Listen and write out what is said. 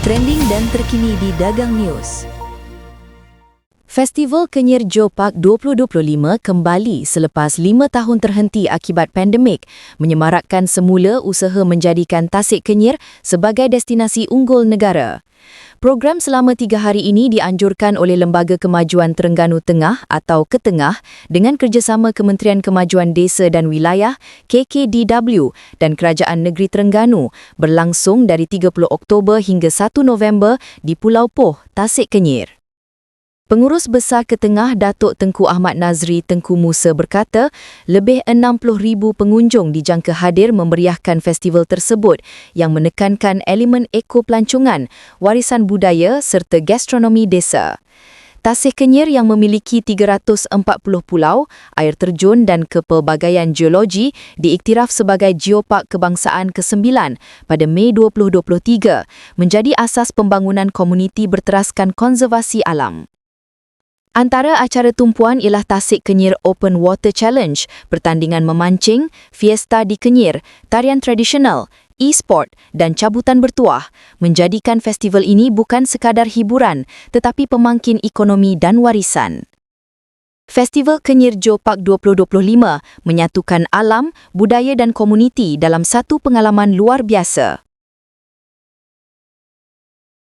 trending dan terkini di Dagang News. Festival Kenyir Jopak 2025 kembali selepas lima tahun terhenti akibat pandemik, menyemarakkan semula usaha menjadikan Tasik Kenyir sebagai destinasi unggul negara. Program selama tiga hari ini dianjurkan oleh Lembaga Kemajuan Terengganu Tengah atau Ketengah dengan kerjasama Kementerian Kemajuan Desa dan Wilayah KKDW dan Kerajaan Negeri Terengganu berlangsung dari 30 Oktober hingga 1 November di Pulau Poh, Tasik Kenyir. Pengurus Besar Ketengah Datuk Tengku Ahmad Nazri Tengku Musa berkata, lebih 60,000 pengunjung dijangka hadir memeriahkan festival tersebut yang menekankan elemen ekopelancongan, warisan budaya serta gastronomi desa. Tasih Kenyir yang memiliki 340 pulau, air terjun dan kepelbagaian geologi diiktiraf sebagai Geopark Kebangsaan ke-9 pada Mei 2023 menjadi asas pembangunan komuniti berteraskan konservasi alam. Antara acara tumpuan ialah Tasik Kenyir Open Water Challenge, pertandingan memancing, fiesta di Kenyir, tarian tradisional, e-sport dan cabutan bertuah, menjadikan festival ini bukan sekadar hiburan tetapi pemangkin ekonomi dan warisan. Festival Kenyir Jopak 2025 menyatukan alam, budaya dan komuniti dalam satu pengalaman luar biasa.